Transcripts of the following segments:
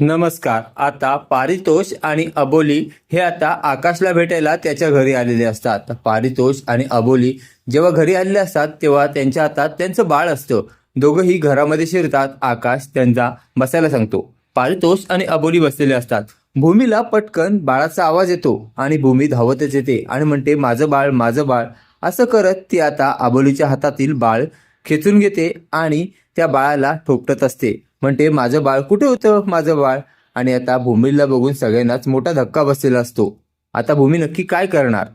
नमस्कार आता पारितोष आणि अबोली हे आता आकाशला भेटायला त्याच्या घरी आलेले असतात. पारितोष आणि अबोली जेव्हा घरी आलेले असतात तेव्हा त्यांच्या हातात त्यांचं बाळ असतं. दोघंही घरामध्ये शिरतात आकाश त्यांचा बसायला सांगतो. पारितोष आणि अबोली बसलेले असतात. भूमीला पटकन बाळाचा आवाज येतो आणि भूमी धावतच येते आणि म्हणते माझं बाळ माझं बाळ. असं करत ती आता अबोलीच्या हातातील बाळ खेचून घेते आणि त्या बाळाला ठोपटत असते. म्हणते माझं बाळ कुठे होतं माझं बाळ? आणि आता भूमीला बघून सगळ्यांनाच मोठा धक्का बसलेला असतो. आता भूमी नक्की काय करणार?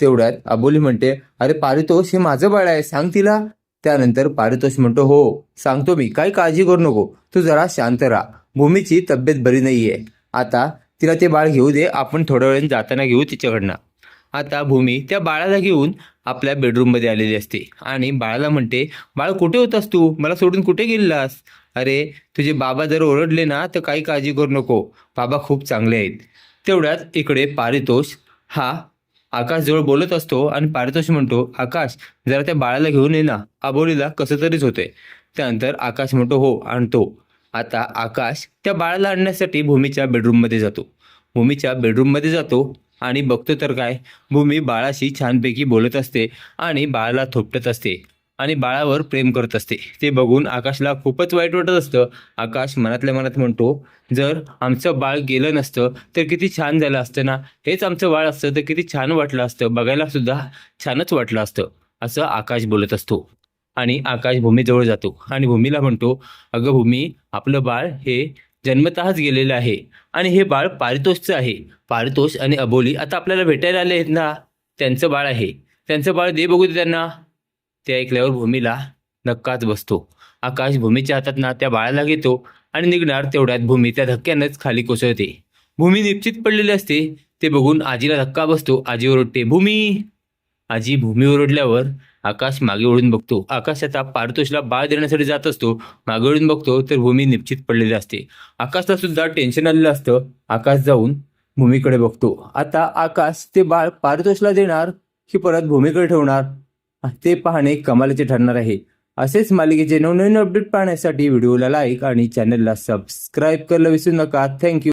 तेवढ्यात अबोली म्हणते अरे पारितोष हे माझं बाळ आहे सांग तिला. त्यानंतर पारितोष म्हणतो हो सांगतो मी काही काळजी करू नको तू जरा शांत राहा भूमीची तब्येत बरी नाहीये. आता तिला ते बाळ घेऊ दे आपण थोड्या वेळाने जाताना घेऊ तिच्याकडनं. आता भूमी त्या बाळाला घेऊन आपल्या बेडरूममध्ये आलेली असते. आणि बाळाला म्हणते बाळ कुठे होतास तू? मला सोडून कुठे गेलास अरे तुझे बाबा जर ओरडले ना तर काही काळजी करू नको. बाबा खूप चांगले आहेत. तेवढ्यात इकडे पारितोष हा आकाशजवळ बोलत असतो आणि पारितोष म्हणतो आकाश जरा त्या बाळाला घेऊन ये ना. आबोलीला कसं तरीच होते त्यानंतर आकाश म्हणतो हो आणतो. आता आकाश त्या बाळाला आणण्यासाठी भूमीच्या बेडरूममध्ये जातो. भूमीच्या बेडरूममध्ये जातो. आणि बघतो तर काय भूमी बाळाशी छानपैकी बोलत असते आणि बाळाला थोपटत असते आणि बाळावर प्रेम करत असते. ते बघून आकाशला खूपच वाईट वाटत असतं. आकाश मनातल्या मनात म्हणतो जर आमचं बाळ गेलं नसतं तर किती छान झालं असतं ना. हेच आमचं बाळ असतं तर किती छान वाटलं असतं. बघायला सुद्धा छानच वाटलं असतं असं आकाश बोलत असतो. आणि आकाश भूमीजवळ जातो आणि भूमीला म्हणतो अगं भूमी आपलं बाळ हे जन्मतःच गेलेलं आहे. आणि हे बाळ पारितोषचं आहे. पारितोष आणि अबोली आता आपल्याला भेटायला आले आहेत ना? त्यांचं बाळ आहे. त्यांचं बाळ दे बघू दे त्यांना. ते ऐकल्यावर भूमीला धक्काच बसतो. आकाश भूमीच्या हातात ना त्या बाळाला घेतो आणि निघणार तेवढ्यात भूमी त्या धक्क्यानंच खाली कोसळते. भूमी निश्चित पडलेली असते. ते बघून आजीला धक्का बसतो. आजी ओरडते भूमी! आजी भूमी ओरडल्यावर आकाश मागे ओढून बघतो. आकाशाचा पारितोषला बाळ देण्यासाठी जात असतो. मागे वळून बघतो तर भूमी निश्चित पडलेली असते. आकाशला सुद्धा टेन्शन आलेलं असतं. आकाश जाऊन भूमीकडे बघतो. आता आकाश ते बाळ पारितोषला देणार की परत भूमीकडे ठेवणार? ते पाहणे कमालीचे ठरणार आहे. असेच मालिकेचे नवनवीन अपडेट पाहण्यासाठी व्हिडिओला लाईक आणि चॅनलला सबस्क्राईब करायला विसरू नका. थँक्यू